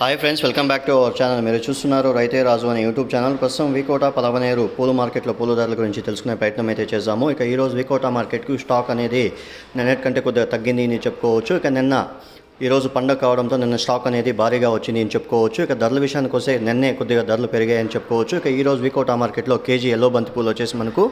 Hi friends welcome back to our channel మీరు చూస్తున్నారు రైతే రాజు అనే యూట్యూబ్ ఛానల్ ప్రస్తుతం వికోట పలవనేరు పూల మార్కెట్లో పూల ధరల గురించి తెలుసుకునే ప్రయత్నం అయితే చేసాము ఇక ఈరోజు వికోట మార్కెట్కు స్టాక్ అనేది నిన్నటి కంటే కొద్దిగా తగ్గింది అని చెప్పుకోవచ్చు. ఇక నిన్న ఈరోజు పండగ కావడంతో నిన్న స్టాక్ అనేది భారీగా వచ్చింది అని చెప్పుకోవచ్చు. ఇక ధరల విషయానికి వస్తే నిన్నే కొద్దిగా ధరలు పెరిగాయని చెప్పుకోవచ్చు. ఇక ఈరోజు వికోట మార్కెట్లో కేజీ ఎల్లో బంతి పూలు వచ్చేసి మనకు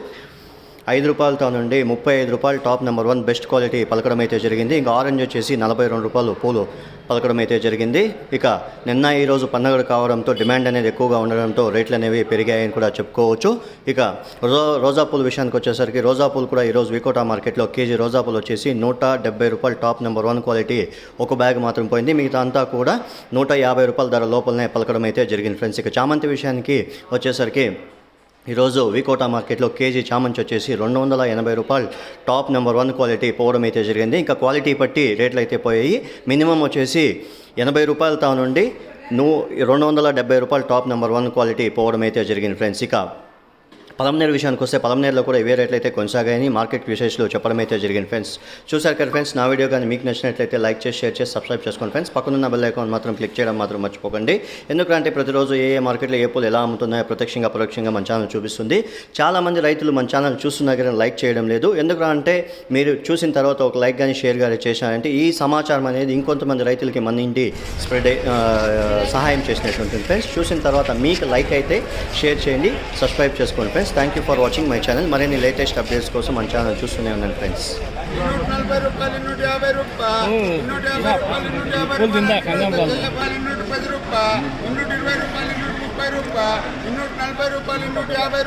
ఐదు రూపాయలతో నుండి ముప్పై ఐదు రూపాయలు top number one best quality పలకడం అయితే జరిగింది. ఇంకా ఆరెంజ్ వచ్చేసి నలభై రెండు రూపాయలు పూలు పలకడం అయితే జరిగింది. ఇక నిన్న ఈరోజు పండగలు కావడంతో డిమాండ్ అనేది ఎక్కువగా ఉండడంతో రేట్లు అనేవి పెరిగాయని కూడా చెప్పుకోవచ్చు. ఇక రో రోజా పూల విషయానికి వచ్చేసరికి రోజా పూలు కూడా ఈరోజు వికోటా మార్కెట్లో కేజీ రోజా పూలు వచ్చేసి నూట డెబ్బై రూపాయలు టాప్ నెంబర్ వన్ క్వాలిటీ ఒక బ్యాగ్ మాత్రం పోయింది. మిగతా అంతా కూడా నూట యాభై రూపాయల ధర లోపలనే పలకడం అయితే జరిగింది. ఫ్రెండ్స్ ఇక చామంతి విషయానికి వచ్చేసరికి ఈరోజు వికోటా మార్కెట్లో కేజీ చామంతి వచ్చేసి రెండు వందల ఎనభై రూపాయలు. టాప్ నెంబర్ వన్ క్వాలిటీ పోవడం అయితే జరిగింది. ఇంకా క్వాలిటీ బట్టి రేట్లు అయితే పోయాయి. మినిమం వచ్చేసి ఎనభై రూపాయలతో నుండి నువ్వు రెండు వందల డెబ్బై రూపాయలు టాప్ నెంబర్ వన్ క్వాలిటీ పోవడం అయితే జరిగింది ఫ్రెండ్స్. ఇక పలంనేరు విషయానికి వస్తే పలంనేరులో కూడా ఇవే రేట్లు అయితే కొనసాగాయని మార్కెట్ విశేషాలు చెప్పడం అయితే జరిగింది ఫ్రెండ్స్. చూసారు కదా ఫ్రెండ్స్ నా వీడియో కానీ మీకు నచ్చినట్లయితే లైక్ చేసి షేర్ చేసి సబ్స్క్రైబ్ చేసుకోండి ఫ్రెండ్స్. పక్కనున్న బెల్ ఐకాన్ మాత్రం క్లిక్ చేయడం మాత్రం మర్చిపోకండి. ఎందుకంటే ప్రతిరోజు ఏ ఏ మార్కెట్లో ఏ పూలు ఎలా అమ్ముతున్నాయో ప్రత్యక్షంగా పరోక్షంగా మన ఛానల్ చూపిస్తుంది. చాలామంది రైతులు మన ఛానల్ చూస్తున్నా కానీ లైక్ చేయడం లేదు. ఎందుకంటే మీరు చూసిన తర్వాత ఒక లైక్ కానీ షేర్ కానీ చేశారంటే ఈ సమాచారం అనేది ఇంకొంతమంది రైతులకి మన ఇంటి స్ప్రెడ్ సహాయం చేసినట్టు ఉంటుంది ఫ్రెండ్స్. చూసిన తర్వాత మీకు లైక్ అయితే షేర్ చేయండి సబ్స్క్రైబ్ చేసుకోండి friends. Friends thank you for watching my channel మరిన్ని లేటెస్ట్ అప్డేట్స్ కోసం మన ఛానల్ చూస్తూనే ఉన్నాను ఫ్రెండ్స్ ఇన్నూట నలభై రూపాయలు నూట యాభై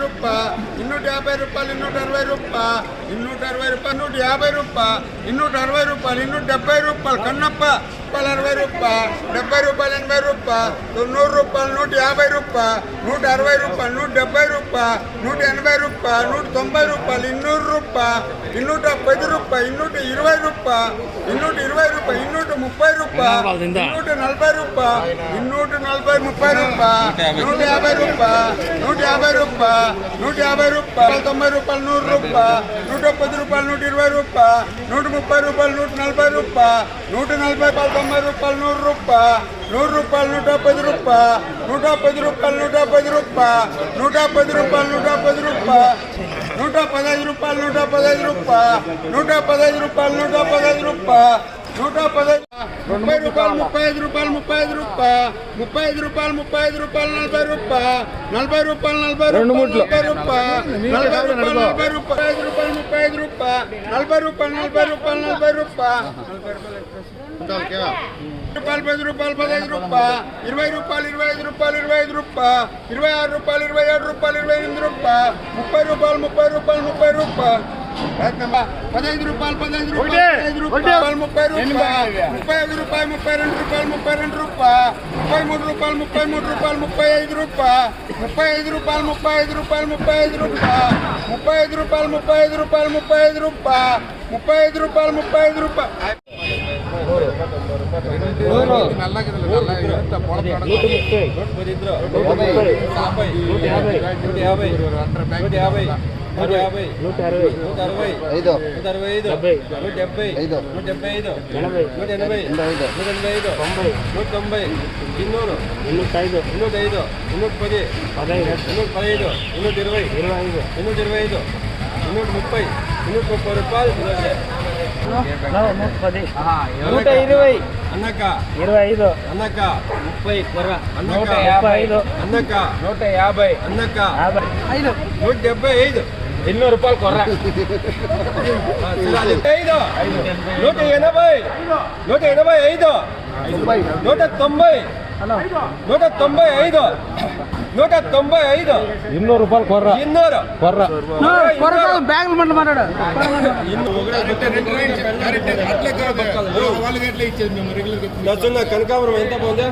రూపా ఇన్నూట యాభై రూపాయలు ఇన్నూట అరవై రూపాయ ఇన్నూట అరవై రూపాయలు నూట యాభై రూపాయ ఇన్నూట అరవై రూపాయలు ఇన్నూట డెబ్బై రూపాయలు కన్నప్ప రూపాయలు అరవై రూపాయలు డెబ్బై రూపాయలు ఎనభై రూపాయలు నూరు రూపాయలు నూట యాభై రూపాయలు నూట అరవై రూపాయలు నూట డెబ్బై రూపాయలు నూట ఎనభై రూపాయలు నూట తొంభై రూపాయలు ఇన్నూరు రూపాయలు ఇన్నూట పది రూపాయలు ఇన్నూట ఇరవై రూపాయలు ఇన్నూట ఇరవై రూపాయలు ఇన్నూట ముప్పై రూపాయలు ఇన్నూట నలభై రూపాయలు ఇన్నూట నలభై ముప్పై రూపాయలు నూట యాభై రూపాయలు నూట యాభై రూపాయలు నూట యాభై రూపాయలు తొంభై రూపాయలు నూరు రూపాయలు నూట పది రూపాయలు నూట ఇరవై రూపాయలు నూట ముప్పై రూపాయలు నూట నలభై రూపాయలు నూట నలభై రూపాయలు తొంభై రూపాయలు నూరు రూపాయ. నూరు రూపాయలు నూట పది రూపాయ. నూట పది రూపాయలు నూట పది రూపాయ. నూట పది రూపాయలు నూట పది రూపాయ. నూట పదహైదు రూపాయలు నూట పదహైదు రూపాయ. నూట పదహైదు రూపాయలు నూట పదహైదు రూపాయ. నూట పదహైదు ముప్పై రూపాయలు ముప్పై ఐదు రూపాయలు ముప్పై ఐదు రూపాయలు ముప్పై ఐదు రూపాయలు ముప్పై ఐదు రూపాయలు నలభై రూపాయలు నలభై రూపాయలు నలభై రూపాయలు నలభై రూపాయలు నలభై రూపాయలు నలభై రూపాయలు ఐదు రూపాయలు ముప్పై ఐదు రూపాయలు నలభై రూపాయలు నలభై రూపాయలు నలభై రూపాయలు రూపాయలు పది రూపాయలు పదహైదు రూపాయలు ఇరవై రూపాయలు ఇరవై ఐదు రూపాయలు ఇరవై ఐదు రూపాయలు ఇరవై ఆరు రూపాయలు ఇరవై ఏడు రూపాయలు ఇరవై ఎనిమిది రూపాయలు ముప్పై రూపాయలు ముప్పై రూపాయలు ముప్పై రూపాయలు పదహైదు రూపాయలు పదహైదు రూపాయలు రూపాయలు ముప్పై రూపాయలు ముప్పై ఐదు రూపాయలు ముప్పై రెండు రూపాయలు ముప్పై రెండు రూపాయలు ముప్పై మూడు రూపాయలు ముప్పై మూడు రూపాయలు ముప్పై ఐదు రూపాయలు ముప్పై ఐదు రూపాయలు ముప్పై ఐదు రూపాయలు ముప్పై ఐదు రూపాయలు ముప్పై ఐదు రూపాయలు ముప్పై ఐదు రూపాయలు ముప్పై ఐదు రూపాయలు ముప్పై ఐదు రూపాయలు ముప్పై ఐదు రూపాయలు నూట అరవై ఐదు. నూట అరవై ఐదు నూట డెబ్బై ఐదు. నూట డెబ్బై ఐదు ఎనభై. నూట ఎనభై నూట ఎనభై ఐదు తొంభై. నూట తొంభై ఇన్నూరు ఇన్నూట ఐదు. ఇన్నూట ఐదు ఇన్నూట పది పదహైదు. ఇన్నూట పదహైదు ఇన్నూట ఇరవై ఇరవై ఐదు. ఇన్నూట ఇరవై ఐదు ఇన్నూట ముప్పై ఇన్నూట ముప్పై రూపాయలు. పది నూట ఇరవై. అన్నక ఇరవై ఐదు. అన్నక ముప్పై. కొర్ర అన్నక ముప్పై ఐదు. అన్నక నూట యాభై. అన్నక యాభై. ఐదు. నూట డెబ్బై ఐదు. ఎన్నో రూపాయలు కొర్ర. ఐదు. నూట ఎనభై. నూట ఎనభై ఐదు. నూట తొంభై. నూట తొంభై ఐదు. ನೂಟ ತೊಂಬೈ ಐದು ಇನ್ನೂರು ರೂಪಾಯಿ ಕೊರ್ರ. ಇನ್ನೂರು. ಕೊರ್ರ. ಬ್ಯಾಂಗ್ಳೂರ್ ಮಾತಾಡ. కనకాపురం ಎಂತ ಬಂದೆ?